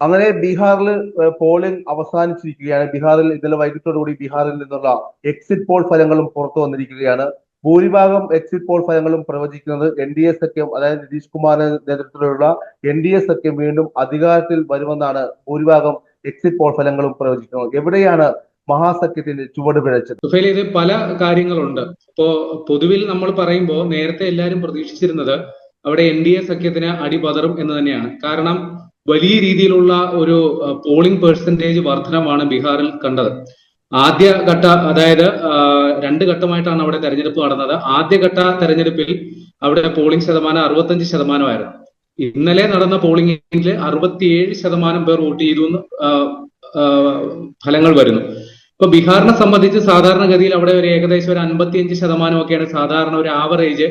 അങ്ങനെ ബീഹാറിൽ പോളിംഗ് അവസാനിച്ചിരിക്കുകയാണ്. ബീഹാറിൽ ഇന്നലെ വൈകിട്ടോടുകൂടി ബീഹാറിൽ നിന്നുള്ള എക്സിറ്റ് പോൾ ഫലങ്ങളും പുറത്തു വന്നിരിക്കുകയാണ്. ഭൂരിഭാഗം എക്സിറ്റ് പോൾ ഫലങ്ങളും പ്രവചിക്കുന്നത് എൻ ഡി എ സഖ്യം അതായത് നിതീഷ് കുമാറിന്റെ നേതൃത്വത്തിലുള്ള എൻ ഡി എ സഖ്യം വീണ്ടും അധികാരത്തിൽ വരുമെന്നാണ് ഭൂരിഭാഗം എക്സിറ്റ് പോൾ ഫലങ്ങളും പ്രവചിക്കുന്നത്. എവിടെയാണ് മഹാസഖ്യത്തിന്റെ ചുവട് പിഴച്ചത്? ഇത് പല കാര്യങ്ങളുണ്ട്. ഇപ്പോ പൊതുവിൽ നമ്മൾ പറയുമ്പോൾ നേരത്തെ എല്ലാവരും പ്രതീക്ഷിച്ചിരുന്നത് അവിടെ എൻ ഡി എ സഖ്യത്തിന് അടിപതറും എന്ന് തന്നെയാണ്. കാരണം വലിയ രീതിയിലുള്ള ഒരു പോളിംഗ് പെർസെന്റേജ് വർധനമാണ് ബീഹാറിൽ കണ്ടത്. ആദ്യ ഘട്ട അതായത് രണ്ട് ഘട്ടമായിട്ടാണ് അവിടെ തെരഞ്ഞെടുപ്പ് നടന്നത്. ആദ്യഘട്ട തെരഞ്ഞെടുപ്പിൽ അവിടെ പോളിംഗ് ശതമാനം അറുപത്തഞ്ച് ശതമാനമായിരുന്നു. ഇന്നലെ നടന്ന പോളിംഗിൽ അറുപത്തിയേഴ് ശതമാനം പേർ വോട്ട് ചെയ്തു എന്ന് ഫലങ്ങൾ വരുന്നു. ഇപ്പൊ ബീഹാറിനെ സംബന്ധിച്ച് സാധാരണഗതിയിൽ അവിടെ ഒരു ഏകദേശം ഒരു അൻപത്തിയഞ്ച് ശതമാനമൊക്കെയാണ് സാധാരണ ഒരു ആവറേജ്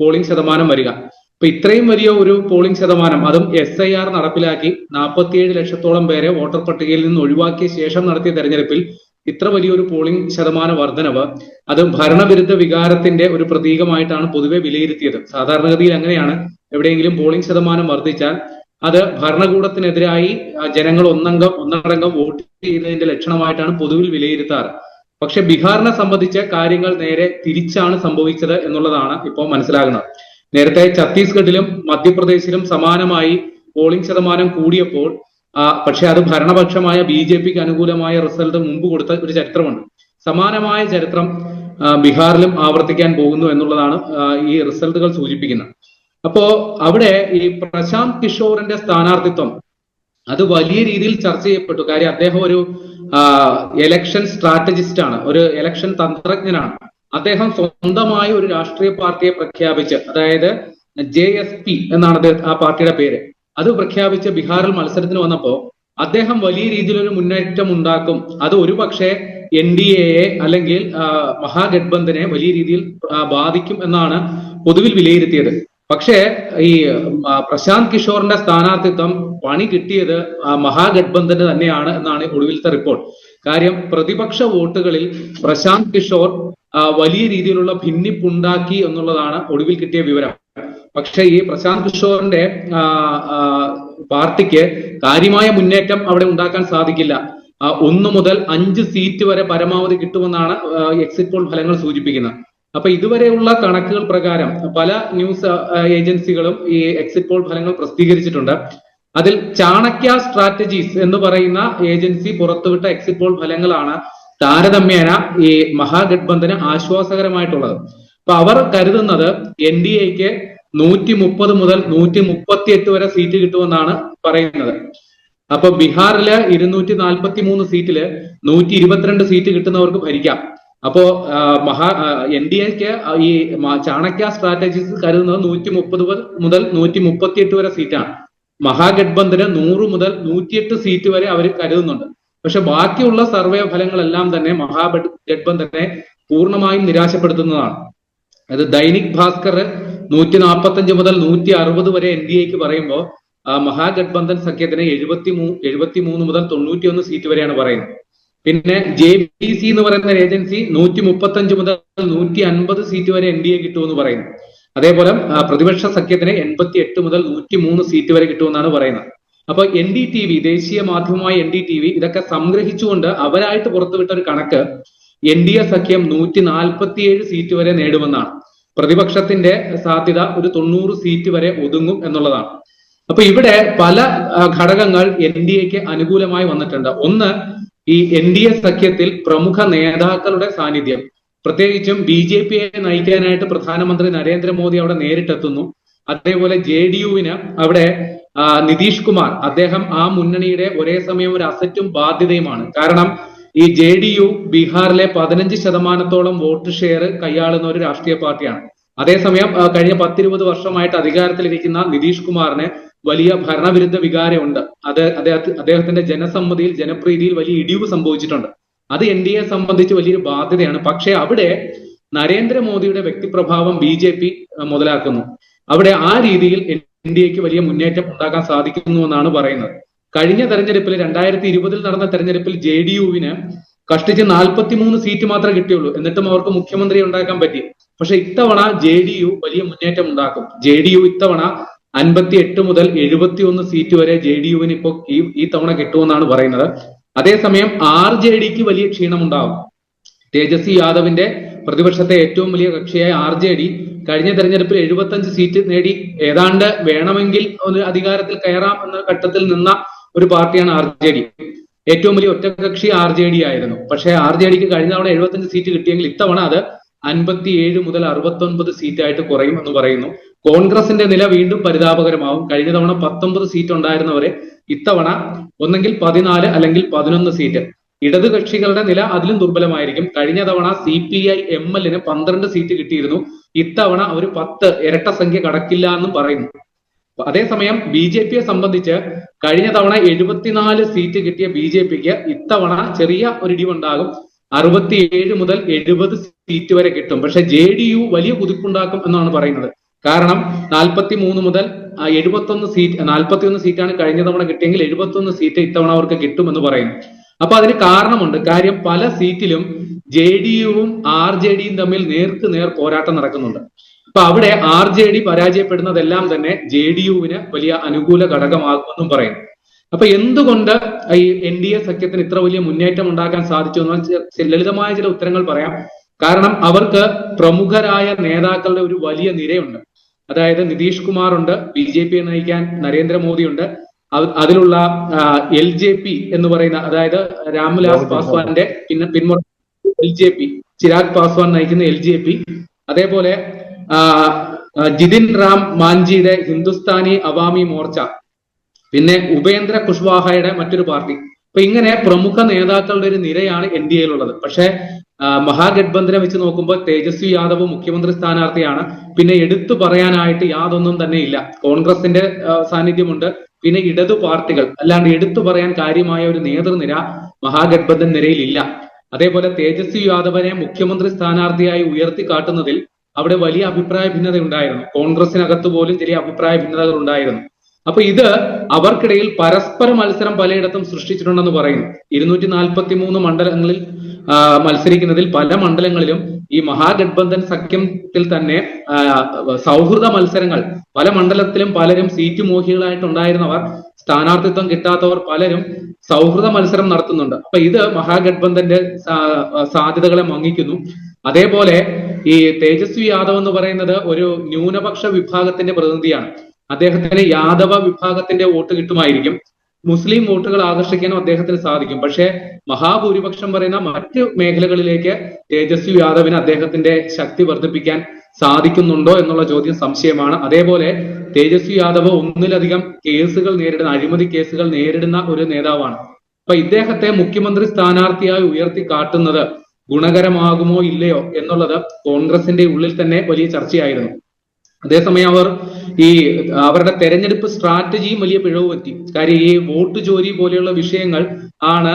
പോളിംഗ് ശതമാനം വരിക. ഇപ്പൊ ഇത്രയും വലിയ ഒരു പോളിംഗ് ശതമാനം അതും എസ് ഐ ആർ നടപ്പിലാക്കി നാൽപ്പത്തിയേഴ് ലക്ഷത്തോളം പേരെ വോട്ടർ പട്ടികയിൽ നിന്ന് ഒഴിവാക്കിയ ശേഷം നടത്തിയ തെരഞ്ഞെടുപ്പിൽ ഇത്ര വലിയൊരു പോളിംഗ് ശതമാന വർധനവ് അത് ഭരണവിരുദ്ധ വികാരത്തിന്റെ ഒരു പ്രതീകമായിട്ടാണ് പൊതുവെ വിലയിരുത്തിയത്. സാധാരണഗതിയിൽ അങ്ങനെയാണ്. എവിടെയെങ്കിലും പോളിംഗ് ശതമാനം വർദ്ധിച്ചാൽ അത് ഭരണകൂടത്തിനെതിരായി ജനങ്ങൾ ഒന്നംഗം ഒന്നടങ്കം വോട്ട് ചെയ്യുന്നതിന്റെ ലക്ഷണമായിട്ടാണ് പൊതുവിൽ വിലയിരുത്താറ്. പക്ഷെ ബീഹാറിനെ സംബന്ധിച്ച് കാര്യങ്ങൾ നേരെ തിരിച്ചാണ് സംഭവിച്ചത് എന്നുള്ളതാണ് ഇപ്പോൾ മനസ്സിലാകുന്നത്. നേരത്തെ ഛത്തീസ്ഗഡിലും മധ്യപ്രദേശിലും സമാനമായി പോളിംഗ് ശതമാനം കൂടിയപ്പോൾ പക്ഷെ അത് ഭരണപക്ഷമായ ബി ജെ പിക്ക് അനുകൂലമായ റിസൾട്ട് മുമ്പ് കൊടുത്ത ഒരു ചരിത്രമുണ്ട്. സമാനമായ ചരിത്രം ബീഹാറിലും ആവർത്തിക്കാൻ പോകുന്നു എന്നുള്ളതാണ് ഈ റിസൾട്ടുകൾ സൂചിപ്പിക്കുന്നത്. അപ്പോ അവിടെ ഈ പ്രശാന്ത് കിഷോറിന്റെ സ്ഥാനാർത്ഥിത്വം അത് വലിയ രീതിയിൽ ചർച്ച ചെയ്യപ്പെട്ടു. കാര്യം അദ്ദേഹം ഒരു എലക്ഷൻ സ്ട്രാറ്റജിസ്റ്റ് ആണ്. ഒരു എലക്ഷൻ തന്ത്രജ്ഞനാണ്. അദ്ദേഹം സ്വന്തമായി ഒരു രാഷ്ട്രീയ പാർട്ടിയെ പ്രഖ്യാപിച്ച് അതായത് ജെ എസ് പി എന്നാണ് അദ്ദേഹം ആ പാർട്ടിയുടെ പേര്. അത് പ്രഖ്യാപിച്ച് ബീഹാറിൽ മത്സരത്തിന് വന്നപ്പോ അദ്ദേഹം വലിയ രീതിയിലൊരു മുന്നേറ്റം ഉണ്ടാക്കും. അത് ഒരുപക്ഷെ എൻ ഡി എയെ അല്ലെങ്കിൽ മഹാഗഡ്ബന്ധനെ വലിയ രീതിയിൽ ബാധിക്കും എന്നാണ് പൊതുവിൽ വിലയിരുത്തിയത്. പക്ഷേ ഈ പ്രശാന്ത് കിഷോറിന്റെ സ്ഥാനാർത്ഥിത്വം പണി കിട്ടിയത് മഹാഗഡ്ബന്ധന് തന്നെയാണ് എന്നാണ് ഒടുവിലത്തെ റിപ്പോർട്ട്. കാര്യം പ്രതിപക്ഷ വോട്ടുകളിൽ പ്രശാന്ത് കിഷോർ വലിയ രീതിയിലുള്ള ഭിന്നിപ്പുണ്ടാക്കി എന്നുള്ളതാണ് ഒടുവിൽ കിട്ടിയ വിവരം. പക്ഷെ ഈ പ്രശാന്ത് കിഷോറിന്റെ പാർട്ടിക്ക് കാര്യമായ മുന്നേറ്റം അവിടെ ഉണ്ടാക്കാൻ സാധിക്കില്ല. ഒന്ന് മുതൽ അഞ്ച് സീറ്റ് വരെ പരമാവധി കിട്ടുമെന്നാണ് എക്സിറ്റ് പോൾ ഫലങ്ങൾ സൂചിപ്പിക്കുന്നത്. അപ്പൊ ഇതുവരെയുള്ള കണക്കുകൾ പ്രകാരം പല ന്യൂസ് ഏജൻസികളും ഈ എക്സിറ്റ് പോൾ ഫലങ്ങൾ പ്രസിദ്ധീകരിച്ചിട്ടുണ്ട്. അതിൽ ചാണക്യ സ്ട്രാറ്റജീസ് എന്ന് പറയുന്ന ഏജൻസി പുറത്തുവിട്ട എക്സിറ്റ് പോൾ ഫലങ്ങളാണ് താരതമ്യേന ഈ മഹാഗഡ്ബന്ധന് ആശ്വാസകരമായിട്ടുള്ളത്. അപ്പൊ അവർ കരുതുന്നത് എൻ ഡി എക്ക് നൂറ്റി മുപ്പത് മുതൽ നൂറ്റി മുപ്പത്തി എട്ട് വരെ സീറ്റ് കിട്ടുമെന്നാണ് പറയുന്നത്. അപ്പൊ ബീഹാറിൽ ഇരുന്നൂറ്റി നാൽപ്പത്തി മൂന്ന് സീറ്റിൽ നൂറ്റി ഇരുപത്തിരണ്ട് സീറ്റ് കിട്ടുന്നവർക്ക് ഭരിക്കാം. അപ്പോ മഹാ എൻ ഡി എക്ക് ഈ ചാണക്യ സ്ട്രാറ്റജീസ് കരുതുന്നത് നൂറ്റി മുപ്പത് മുതൽ നൂറ്റി മുപ്പത്തി എട്ട് വരെ സീറ്റാണ് മഹാഗഡ്ബന്ധന് നൂറ് മുതൽ നൂറ്റിയെട്ട് സീറ്റ് വരെ അവർ കരുതുന്നുണ്ട്. പക്ഷെ ബാക്കിയുള്ള സർവേ ഫലങ്ങളെല്ലാം തന്നെ മഹാഗഡ്ബന്ധനെ പൂർണമായും നിരാശപ്പെടുത്തുന്നതാണ്. അത് ദൈനിക് ഭാസ്കർ നൂറ്റി നാൽപ്പത്തഞ്ച് മുതൽ നൂറ്റി അറുപത് വരെ എൻ ഡി എക്ക് പറയുമ്പോൾ മഹാഗഡ്ബന്ധൻ സഖ്യത്തിന് എഴുപത്തി മൂ എഴുപത്തി മൂന്ന് മുതൽ തൊണ്ണൂറ്റി ഒന്ന് സീറ്റ് വരെയാണ് പറയുന്നത്. പിന്നെ ജെ ബി സി എന്ന് പറയുന്ന ഏജൻസി നൂറ്റി മുപ്പത്തഞ്ച് മുതൽ നൂറ്റി അൻപത് സീറ്റ് വരെ എൻ ഡി എ കിട്ടുമെന്ന് പറയുന്നു. അതേപോലെ പ്രതിപക്ഷ സഖ്യത്തിന് എൺപത്തി എട്ട് മുതൽ നൂറ്റി മൂന്ന് സീറ്റ് വരെ കിട്ടുമെന്നാണ് പറയുന്നത്. അപ്പൊ എൻ ഡി ടി വി ദേശീയ മാധ്യമമായ എൻ ഡി ടി വി ഇതൊക്കെ സംഗ്രഹിച്ചുകൊണ്ട് അവരായിട്ട് പുറത്തുവിട്ട ഒരു കണക്ക് എൻ ഡി എ സഖ്യം നൂറ്റി നാൽപ്പത്തിയേഴ് സീറ്റ് വരെ നേടുമെന്നാണ്. പ്രതിപക്ഷത്തിന്റെ സാധ്യത ഒരു തൊണ്ണൂറ് സീറ്റ് വരെ ഒതുങ്ങും എന്നുള്ളതാണ്. അപ്പൊ ഇവിടെ പല ഘടകങ്ങൾ എൻ ഡി എക്ക് അനുകൂലമായി വന്നിട്ടുണ്ട്. ഒന്ന് ഈ എൻ ഡി എ സഖ്യത്തിൽ പ്രമുഖ നേതാക്കളുടെ സാന്നിധ്യം. പ്രത്യേകിച്ചും ബി ജെ പിയെ നയിക്കാനായിട്ട് പ്രധാനമന്ത്രി നരേന്ദ്രമോദി അവിടെ നേരിട്ടെത്തുന്നു. അതേപോലെ ജെ ഡി യുവിന് അവിടെ നിതീഷ് കുമാർ. അദ്ദേഹം ആ മുന്നണിയുടെ ഒരേ സമയം ഒരു അസറ്റും ബാധ്യതയുമാണ്. കാരണം ഈ ജെ ഡി യു ബീഹാറിലെ പതിനഞ്ച് ശതമാനത്തോളം വോട്ട് ഷെയർ കൈയാളുന്ന ഒരു രാഷ്ട്രീയ പാർട്ടിയാണ്. അതേസമയം കഴിഞ്ഞ പത്തിരുപത് വർഷമായിട്ട് അധികാരത്തിലിരിക്കുന്ന നിതീഷ് കുമാറിന് വലിയ ഭരണവിരുദ്ധ വികാരമുണ്ട്. അത് അദ്ദേഹത്തിന്റെ ജനസമ്മതിയിൽ ജനപ്രീതിയിൽ വലിയ ഇടിവ് സംഭവിച്ചിട്ടുണ്ട്. അത് എൻ ഡി എ സംബന്ധിച്ച് വലിയൊരു ബാധ്യതയാണ്. പക്ഷേ അവിടെ നരേന്ദ്രമോദിയുടെ വ്യക്തിപ്രഭാവം ബി ജെ പി മുതലാക്കുന്നു. അവിടെ ആ രീതിയിൽ എൻ എക്ക് വലിയ മുന്നേറ്റം ഉണ്ടാക്കാൻ സാധിക്കുന്നു എന്നാണ് പറയുന്നത്. കഴിഞ്ഞ തെരഞ്ഞെടുപ്പിൽ രണ്ടായിരത്തി ഇരുപതിൽ നടന്ന തെരഞ്ഞെടുപ്പിൽ ജെ ഡി യുവിന് കഷ്ടിച്ച് നാൽപ്പത്തിമൂന്ന് സീറ്റ് മാത്രമേ കിട്ടിയുള്ളൂ. എന്നിട്ടും അവർക്ക് മുഖ്യമന്ത്രി ഉണ്ടാക്കാൻ പറ്റി. പക്ഷെ ഇത്തവണ ജെ ഡി യു വലിയ മുന്നേറ്റം ഉണ്ടാക്കും. ജെ ഡി യു ഇത്തവണ അൻപത്തി എട്ട് മുതൽ എഴുപത്തി ഒന്ന് സീറ്റ് വരെ ജെ ഡി യുവിന് ഇപ്പോൾ ഈ ഈ തവണ കിട്ടുമെന്നാണ് പറയുന്നത്. അതേസമയം ആർ ജെ ഡിക്ക് വലിയ ക്ഷീണമുണ്ടാകും തേജസ്വി യാദവിന്റെ പ്രതിപക്ഷത്തെ ഏറ്റവും വലിയ കക്ഷിയായ ആർ ജെ ഡി കഴിഞ്ഞ തെരഞ്ഞെടുപ്പിൽ എഴുപത്തഞ്ച് സീറ്റ് നേടി. ഏതാണ്ട് വേണമെങ്കിൽ ഒരു അധികാരത്തിൽ കയറാം എന്ന ഘട്ടത്തിൽ നിന്ന ഒരു പാർട്ടിയാണ് ആർ ജെ ഡി. ഏറ്റവും വലിയ ഒറ്റകക്ഷി ആർ ജെ ഡി ആയിരുന്നു. പക്ഷേ ആർ ജെ ഡിക്ക് കഴിഞ്ഞ തവണ എഴുപത്തഞ്ച് സീറ്റ് കിട്ടിയെങ്കിൽ ഇത്തവണ അത് അൻപത്തിയേഴ് മുതൽ അറുപത്തി ഒൻപത് സീറ്റായിട്ട് കുറയും എന്ന് പറയുന്നു. കോൺഗ്രസിന്റെ നില വീണ്ടും പരിതാപകരമാവും. കഴിഞ്ഞ തവണ പത്തൊമ്പത് സീറ്റ് ഉണ്ടായിരുന്നവരെ ഇത്തവണ ഒന്നെങ്കിൽ പതിനാല് അല്ലെങ്കിൽ പതിനൊന്ന് സീറ്റ്. ഇടത് കക്ഷികളുടെ നില അതിലും ദുർബലമായിരിക്കും. കഴിഞ്ഞ തവണ സി പി ഐ എം എല്ലിന് പന്ത്രണ്ട് സീറ്റ് കിട്ടിയിരുന്നു. ഇത്തവണ അവർ പത്ത് ഇരട്ട സംഖ്യ കടക്കില്ല എന്നും പറയുന്നു. അതേസമയം ബി ജെ പിയെ സംബന്ധിച്ച് കഴിഞ്ഞ തവണ എഴുപത്തിനാല് സീറ്റ് കിട്ടിയ ബി ജെ പിക്ക് ഇത്തവണ ചെറിയ ഒരു ഇടിവുണ്ടാകും. അറുപത്തിയേഴ് മുതൽ എഴുപത് സീറ്റ് വരെ കിട്ടും. പക്ഷെ ജെ ഡി യു വലിയ കുതിപ്പുണ്ടാക്കും എന്നാണ് പറയുന്നത്. കാരണം നാൽപ്പത്തി മൂന്ന് മുതൽ എഴുപത്തി ഒന്ന് സീറ്റ് നാൽപ്പത്തി ഒന്ന് സീറ്റാണ് കഴിഞ്ഞ തവണ കിട്ടിയെങ്കിൽ എഴുപത്തി ഒന്ന് സീറ്റ് ഇത്തവണ അവർക്ക് കിട്ടുമെന്ന് പറയുന്നു. അപ്പൊ അതിന് കാരണമുണ്ട്. കാര്യം പല സീറ്റിലും ജെ ഡി യുവും ആർ ജെ ഡിയും തമ്മിൽ നേർക്ക് നേർ പോരാട്ടം നടക്കുന്നുണ്ട്. അപ്പൊ അവിടെ ആർ ജെ ഡി പരാജയപ്പെടുന്നതെല്ലാം തന്നെ ജെ ഡി യുവിന് വലിയ അനുകൂല ഘടകമാകുമെന്നും പറയുന്നു. അപ്പൊ എന്തുകൊണ്ട് ഈ എൻ ഡി എ സഖ്യത്തിന് ഇത്ര വലിയ മുന്നേറ്റം ഉണ്ടാക്കാൻ സാധിച്ചു എന്ന് ലളിതമായ ചില ഉത്തരങ്ങൾ പറയാം. കാരണം അവർക്ക് പ്രമുഖരായ നേതാക്കളുടെ ഒരു വലിയ നിരയുണ്ട്. അതായത് നിതീഷ് കുമാർ ഉണ്ട് ബി ജെ പിയെ നയിക്കാൻ നരേന്ദ്രമോദിയുണ്ട്. അത് അതിലുള്ള എൽ ജെ പി എന്ന് പറയുന്ന അതായത് രാംവിലാസ് പാസ്വാന്റെ പിന്നെ പിന്മുറ L J P Chirag Paswan നയിക്കുന്ന എൽ ജെ പി. അതേപോലെ ജിതിൻ റാം മാഞ്ചിയുടെ ഹിന്ദുസ്ഥാനി അവാമി മോർച്ച. പിന്നെ ഉപേന്ദ്ര കുഷ്വാഹയുടെ മറ്റൊരു പാർട്ടി. അപ്പൊ ഇങ്ങനെ പ്രമുഖ നേതാക്കളുടെ ഒരു നിരയാണ് എൻ ഡി എയിലുള്ളത്. പക്ഷേ മഹാഗഡ്ബന്ധനെ വെച്ച് നോക്കുമ്പോൾ തേജസ്വി യാദവ് മുഖ്യമന്ത്രി സ്ഥാനാർത്ഥിയാണ്. പിന്നെ എടുത്തു പറയാനായിട്ട് യാതൊന്നും തന്നെ ഇല്ല. കോൺഗ്രസിന്റെ സാന്നിധ്യമുണ്ട്. പിന്നെ ഇടതു പാർട്ടികൾ അല്ലാണ്ട് എടുത്തു പറയാൻ കാര്യമായ ഒരു നേതൃനിര മഹാഗഡ്ബന്ധൻ നിരയിൽ ഇല്ല അതേപോലെ തേജസ്വി യാദവനെ മുഖ്യമന്ത്രി സ്ഥാനാർത്ഥിയായി ഉയർത്തി കാട്ടുന്നതിൽ അവിടെ വലിയ അഭിപ്രായ ഭിന്നത ഉണ്ടായിരുന്നു കോൺഗ്രസിനകത്ത് പോലും ചെറിയ അഭിപ്രായ ഭിന്നതകൾ ഉണ്ടായിരുന്നു. അപ്പൊ ഇത് അവർക്കിടയിൽ പരസ്പര മത്സരം പലയിടത്തും സൃഷ്ടിച്ചിട്ടുണ്ടെന്ന് പറയുന്നു ഇരുന്നൂറ്റി നാൽപ്പത്തി മൂന്ന് മണ്ഡലങ്ങളിൽ മത്സരിക്കുന്നതിൽ പല മണ്ഡലങ്ങളിലും ഈ മഹാഗഡ്ബന്ധൻ സഖ്യത്തിൽ തന്നെ സൗഹൃദ മത്സരങ്ങൾ പല മണ്ഡലത്തിലും പലരും സീറ്റ് മോഹികളായിട്ടുണ്ടായിരുന്നവർ സ്ഥാനാർത്ഥിത്വം കിട്ടാത്തവർ പലരും സൗഹൃദ മത്സരം നടത്തുന്നുണ്ട്. അപ്പൊ ഇത് മഹാഗഡ്ബന്ധന്റെ സാധ്യതകളെ മങ്ങിക്കുന്നു. അതേപോലെ ഈ തേജസ്വി യാദവ് എന്ന് പറയുന്നത് ഒരു ന്യൂനപക്ഷ വിഭാഗത്തിന്റെ പ്രതിനിധിയാണ്. അദ്ദേഹത്തിന് യാദവ വിഭാഗത്തിന്റെ വോട്ട് കിട്ടുമായിരിക്കും. മുസ്ലിം വോട്ടുകൾ ആകർഷിക്കാനും അദ്ദേഹത്തിന് സാധിക്കും. പക്ഷേ മഹാഭൂരിപക്ഷം പറയുന്ന മറ്റ് മേഖലകളിലേക്ക് തേജസ്വി യാദവിന് അദ്ദേഹത്തിന്റെ ശക്തി വർദ്ധിപ്പിക്കാൻ സാധിക്കുന്നുണ്ടോ എന്നുള്ള ചോദ്യം സംശയമാണ്. അതേപോലെ തേജസ്വി യാദവ് ഒന്നിലധികം കേസുകൾ നേരിടുന്ന അഴിമതി കേസുകൾ നേരിടുന്ന ഒരു നേതാവാണ്. അപ്പൊ ഇദ്ദേഹത്തെ മുഖ്യമന്ത്രി സ്ഥാനാർത്ഥിയായി ഉയർത്തി കാട്ടുന്നത് ഗുണകരമാകുമോ ഇല്ലയോ എന്നുള്ളത് കോൺഗ്രസിന്റെ ഉള്ളിൽ തന്നെ വലിയ ചർച്ചയായിരുന്നു. അതേസമയം അവർ ഈ അവരുടെ തെരഞ്ഞെടുപ്പ് സ്ട്രാറ്റജിയും വലിയ പിഴവ് പറ്റി കാര്യം ഈ വോട്ട് ജോലി പോലെയുള്ള വിഷയങ്ങൾ ആണ്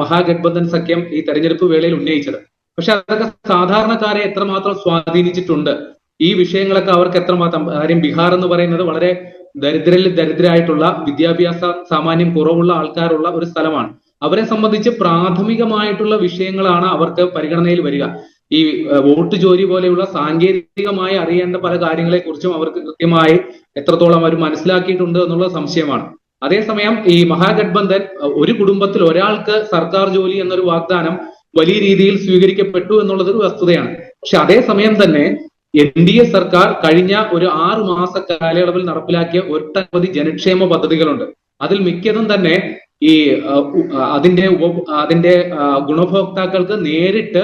മഹാഗഡ്ബന്ധൻ സഖ്യം ഈ തെരഞ്ഞെടുപ്പ് വേളയിൽ ഉന്നയിച്ചത്. പക്ഷെ അതൊക്കെ സാധാരണക്കാരെ എത്രമാത്രം സ്വാധീനിച്ചിട്ടുണ്ട്? ഈ വിഷയങ്ങളൊക്കെ അവർക്ക് എത്രമാത്രം കാര്യം ബീഹാർ എന്ന് പറയുന്നത് വളരെ ദരിദ്രരിൽ ദരിദ്രരായിട്ടുള്ള വിദ്യാഭ്യാസ സാമാന്യം കുറവുള്ള ആൾക്കാരുള്ള ഒരു സ്ഥലമാണ്. അവരെ സംബന്ധിച്ച് പ്രാഥമികമായിട്ടുള്ള വിഷയങ്ങളാണ് അവർക്ക് പരിഗണനയിൽ വരിക. ഈ വോട്ട് ജോലി പോലെയുള്ള സാങ്കേതികമായി അറിയേണ്ട പല കാര്യങ്ങളെ കുറിച്ചും അവർക്ക് കൃത്യമായി എത്രത്തോളം അവർ മനസ്സിലാക്കിയിട്ടുണ്ട് എന്നുള്ള സംശയമാണ്. അതേസമയം ഈ മഹാഗഡ്ബന്ധൻ ഒരു കുടുംബത്തിൽ ഒരാൾക്ക് സർക്കാർ ജോലി എന്നൊരു വാഗ്ദാനം വലിയ രീതിയിൽ സ്വീകരിക്കപ്പെട്ടു എന്നുള്ളത് ഒരു വസ്തുതയാണ്. പക്ഷെ അതേസമയം തന്നെ എൻ ഡി എ സർക്കാർ കഴിഞ്ഞ ഒരു ആറു മാസ കാലയളവിൽ നടപ്പിലാക്കിയ ഒട്ടനവധി ജനക്ഷേമ പദ്ധതികളുണ്ട്. അതിൽ മിക്കതും തന്നെ ഈ അതിന്റെ അതിന്റെ ഗുണഭോക്താക്കൾക്ക് നേരിട്ട്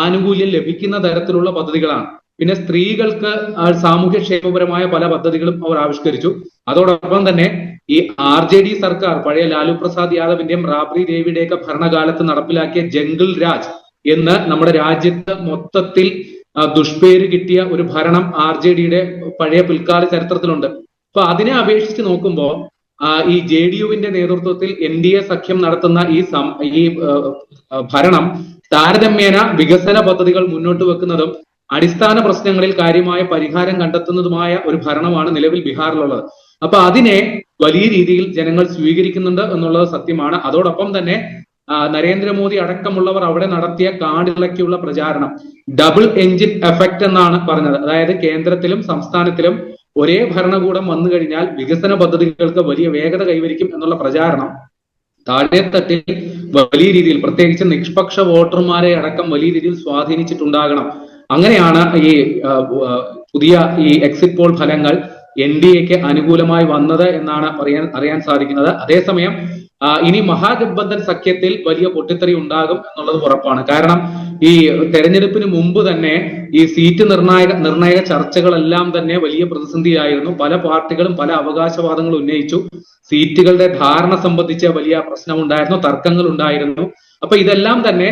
ആനുകൂല്യം ലഭിക്കുന്ന തരത്തിലുള്ള പദ്ധതികളാണ്. പിന്നെ സ്ത്രീകൾക്ക് സാമൂഹ്യ സാമൂഹ്യക്ഷേമപരമായ പല പദ്ധതികളും അവർ ആവിഷ്കരിച്ചു. അതോടൊപ്പം തന്നെ ഈ ആർ ജെ ഡി സർക്കാർ പഴയ ലാലു പ്രസാദ് യാദവിന്റെയും റാബ്രി ദേവിയുടെയൊക്കെ ഭരണകാലത്ത് നടപ്പിലാക്കിയ ജംഗിൾ രാജ് എന്ന് നമ്മുടെ രാജ്യത്ത് മൊത്തത്തിൽ ദുഷ്പേര് കിട്ടിയ ഒരു ഭരണം ആർ ജെ ഡിയുടെ പഴയ പിൽക്കാല ചരിത്രത്തിലുണ്ട്. അപ്പൊ അതിനെ അപേക്ഷിച്ച് നോക്കുമ്പോൾ ഈ ജെ ഡി യുവിന്റെ നേതൃത്വത്തിൽ എൻ ഡി എ സഖ്യം നടത്തുന്ന ഈ ഈ ഭരണം താരതമ്യേന വികസന പദ്ധതികൾ മുന്നോട്ട് വെക്കുന്നതും അടിസ്ഥാന പ്രശ്നങ്ങളിൽ കാര്യമായ പരിഹാരം കണ്ടെത്തുന്നതുമായ ഒരു ഭരണമാണ് നിലവിൽ ബീഹാറിലുള്ളത്. അപ്പൊ അതിനെ വലിയ രീതിയിൽ ജനങ്ങൾ സ്വീകരിക്കുന്നുണ്ട് എന്നുള്ളത് സത്യമാണ്. അതോടൊപ്പം തന്നെ നരേന്ദ്രമോദി അടക്കമുള്ളവർ അവിടെ നടത്തിയ കാടിളക്കിയുള്ള പ്രചാരണം ഡബിൾ എഞ്ചിൻ എഫക്റ്റ് എന്നാണ് പറഞ്ഞത്. അതായത് കേന്ദ്രത്തിലും സംസ്ഥാനത്തിലും ഒരേ ഭരണകൂടം വന്നു കഴിഞ്ഞാൽ വികസന പദ്ധതികൾക്ക് വലിയ വേഗത കൈവരിക്കും എന്നുള്ള പ്രചാരണം താഴെത്തട്ടിൽ വലിയ രീതിയിൽ പ്രത്യേകിച്ച് നിഷ്പക്ഷ വോട്ടർമാരെ അടക്കം വലിയ രീതിയിൽ സ്വാധീനിച്ചിട്ടുണ്ടാകണം. അങ്ങനെയാണ് ഈ പുതിയ ഈ എക്സിറ്റ് പോൾ ഫലങ്ങൾ എൻ ഡി എക്ക് അനുകൂലമായി വന്നത് എന്നാണ് പറയാൻ അറിയാൻ സാധിക്കുന്നത്. അതേസമയം ഇനി മഹാഗഡ്ബന്ധൻ സഖ്യത്തിൽ വലിയ പൊട്ടിത്തെറി ഉണ്ടാകും എന്നുള്ളത് ഉറപ്പാണ്. കാരണം ഈ തെരഞ്ഞെടുപ്പിന് മുമ്പ് തന്നെ ഈ സീറ്റ് നിർണായക നിർണായക ചർച്ചകളെല്ലാം തന്നെ വലിയ പ്രതിസന്ധിയായിരുന്നു. പല പാർട്ടികളും പല അവകാശവാദങ്ങളും ഉന്നയിച്ചു. സീറ്റുകളുടെ ധാരണ സംബന്ധിച്ച വലിയ പ്രശ്നമുണ്ടായിരുന്നു തർക്കങ്ങൾ ഉണ്ടായിരുന്നു അപ്പൊ ഇതെല്ലാം തന്നെ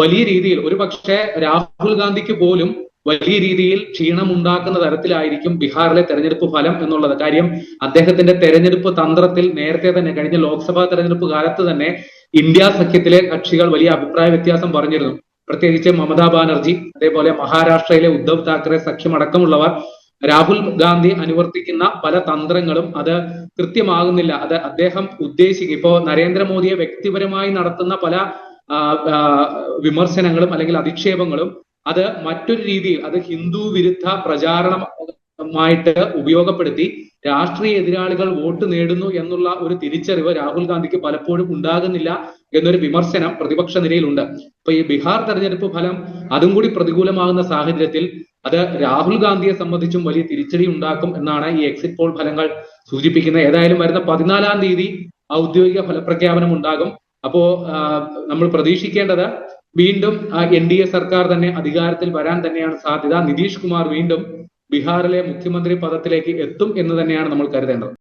വലിയ രീതിയിൽ ഒരു പക്ഷേ രാഹുൽ ഗാന്ധിക്ക് പോലും വലിയ രീതിയിൽ ക്ഷീണമുണ്ടാക്കുന്ന തരത്തിലായിരിക്കും ബീഹാറിലെ തെരഞ്ഞെടുപ്പ് ഫലം എന്നുള്ളത്. കാര്യം അദ്ദേഹത്തിന്റെ തെരഞ്ഞെടുപ്പ് തന്ത്രത്തിൽ നേരത്തെ തന്നെ കഴിഞ്ഞ ലോക്സഭാ തെരഞ്ഞെടുപ്പ് കാലത്ത് തന്നെ ഇന്ത്യ സഖ്യത്തിലെ കക്ഷികൾ വലിയ അഭിപ്രായ വ്യത്യാസം പറഞ്ഞിരുന്നു. പ്രത്യേകിച്ച് മമതാ ബാനർജി അതേപോലെ മഹാരാഷ്ട്രയിലെ ഉദ്ധവ് താക്കറെ സഖ്യമടക്കമുള്ളവർ രാഹുൽ ഗാന്ധി അനുവർത്തിക്കുന്ന പല തന്ത്രങ്ങളും അത് കൃത്യമാകുന്നില്ല. അത് അദ്ദേഹം ഉദ്ദേശിക്കും. ഇപ്പോ നരേന്ദ്രമോദിയെ വ്യക്തിപരമായി നടത്തുന്ന പല വിമർശനങ്ങളും അല്ലെങ്കിൽ അധിക്ഷേപങ്ങളും അത് മറ്റൊരു രീതിയിൽ അത് ഹിന്ദു വിരുദ്ധ പ്രചാരണമായിട്ട് ഉപയോഗപ്പെടുത്തി രാഷ്ട്രീയ എതിരാളികൾ വോട്ട് നേടുന്നു എന്നുള്ള ഒരു തിരിച്ചറിവ് രാഹുൽ ഗാന്ധിക്ക് പലപ്പോഴും ഉണ്ടാകുന്നില്ല എന്നൊരു വിമർശനം പ്രതിപക്ഷ നിരയിലുണ്ട്. അപ്പൊ ഈ ബീഹാർ തെരഞ്ഞെടുപ്പ് ഫലം അതും കൂടി പ്രതികൂലമാകുന്ന സാഹചര്യത്തിൽ അത് രാഹുൽ ഗാന്ധിയെ സംബന്ധിച്ചും വലിയ തിരിച്ചടി ഉണ്ടാക്കും എന്നാണ് ഈ എക്സിറ്റ് പോൾ ഫലങ്ങൾ സൂചിപ്പിക്കുന്നത്. ഏതായാലും വരുന്ന പതിനാലാം തീയതി ഔദ്യോഗിക ഫലപ്രഖ്യാപനം ഉണ്ടാകും. അപ്പോ നമ്മൾ പ്രതീക്ഷിക്കേണ്ടത് വീണ്ടും എൻ ഡി എ സർക്കാർ തന്നെ അധികാരത്തിൽ വരാൻ തന്നെയാണ് സാധ്യത. നിതീഷ് കുമാർ വീണ്ടും ബീഹാറിലെ മുഖ്യമന്ത്രി പദത്തിലേക്ക് എത്തും എന്ന് തന്നെയാണ് നമ്മൾ കരുതേണ്ടത്.